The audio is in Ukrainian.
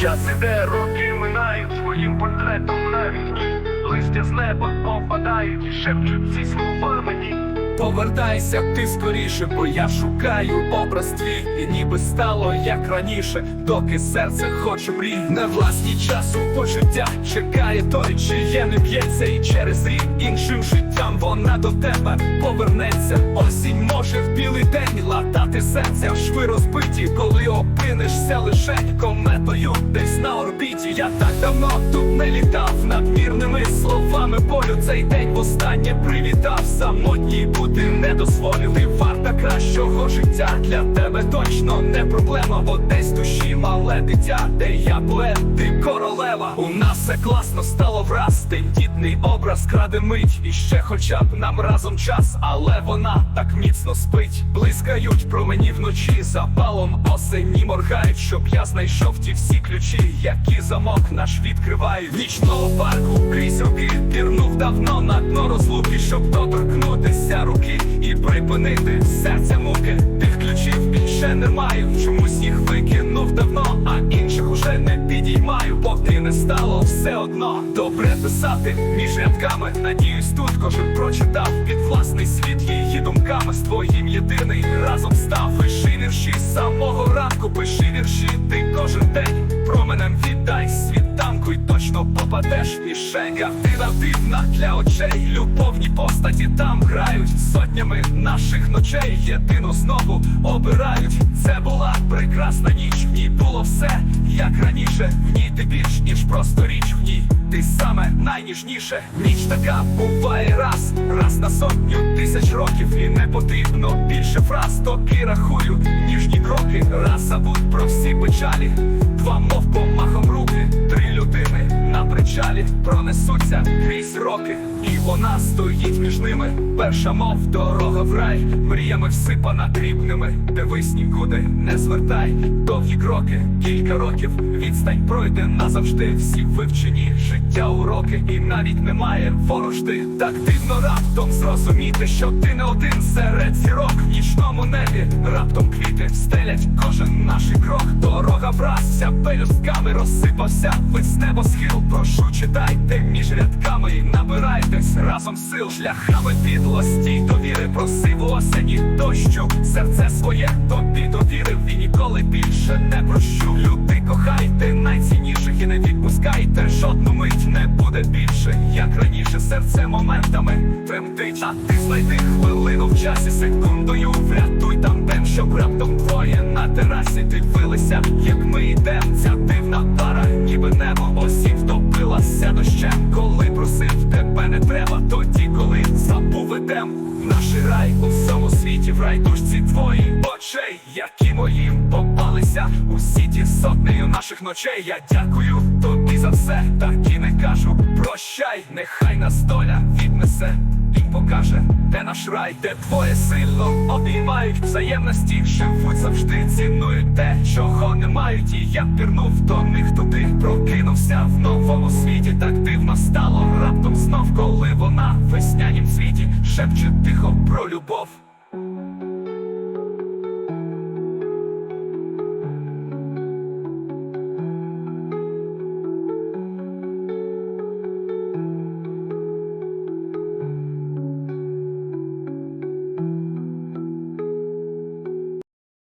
Час іде, роки минають своїм портретом на. Листя з неба опадають і шепчуть ці слова мені. Повертайся ти скоріше, бо я шукаю образ твій. І ніби стало як раніше, доки серце хоче мрій. На власні часу почуття чекає той, чиє не б'ється І через рік іншим життям вона до тебе повернеться. Осінь може в білий день латати серця Шви розбиті, коли опинишся лише кометою Десь на орбіті. Я так давно тут не літав Надмірними словами болю цей день востаннє привітав. Самотній бути не дозволю. Ти варта кращого життя. Для тебе точно не проблема Бо десь душі мале дитя Де я поет, ти королева. У нас все класно стало враз. Тендітний образ краде мить. І ще хоча б нам разом час. Але вона так міцно спить. Блискають промені вночі. Запалом осені моргають Щоб я знайшов ті всі ключі Які замок наш відкриває. Вічного парку крізь на дно розлуки Щоб доторкнутися руки І припинити серця муки. Тих ключів більше не маю Чомусь їх викинув давно А інших уже не підіймаю Поки не стало все одно. Добре писати між рядками. Надіюсь тут кожен прочитав Під власний світ її думками. З твоїм єдиний разом став. Пиши вірші з самого ранку Пиши вірші ти кожен день. Променем віддай світанку І точно попадеш в мішень Картина дивна для очей. Любовні постаті там грають Сотнями наших ночей. Єдину знову обирають. Це була прекрасна ніч. В ній було все як раніше. В ній ти більш ніж просто річ. В ній ти саме найніжніше. Ніч така буває раз. Раз на сотню тисяч років. І не потрібно більше фраз. Токи рахую ніжні кроки Раз забудь про всі печалі. Два мов помахом руки Три людини на причалі Пронесуться крізь роки І вона стоїть між ними. Перша мов дорога в рай Мріями всипана дрібними. Дивись нікуди не звертай Довгі кроки, кілька років Відстань пройде назавжди. Всі вивчені життя уроки І навіть немає ворожди Так дивно раптом зрозуміти Що ти не один серед зірок В нічному небі. Раптом квіти Стелять кожен наш крок Дорога вразся, пелюстками розсипався. Весь небосхил, прошу читайте між рядками І набирайтесь разом сил. Шляхами підлості довіри Просив у осені дощу. Серце своє тобі довірив І ніколи більше не прощу. Люди, кохайте найцінніших І не відпускайте. Жодну мить Не буде більше, як раніше. Серце моментами тремтить А ти знайди хвилину в часі. Секундою врятуй там день Щоб раптом двоє на терасі Дивилися, як ми йдем не треба Тоді, коли забув ідем Наш рай у всьому світі в райдушці твої очей, які моїм попалися усі ті сотнею наших ночей. Я дякую тобі за все, так і не кажу. Прощай, нехай нас доля віднесе і покаже, де наш рай, де твоє сильно обіймають взаємності, живуть завжди цінують те, чого не мають. І я пірнув до них туди, прокинувся в новому світі. Так дивно стало раптом знов, коли вона в веснянім світі шепче тихо про любов.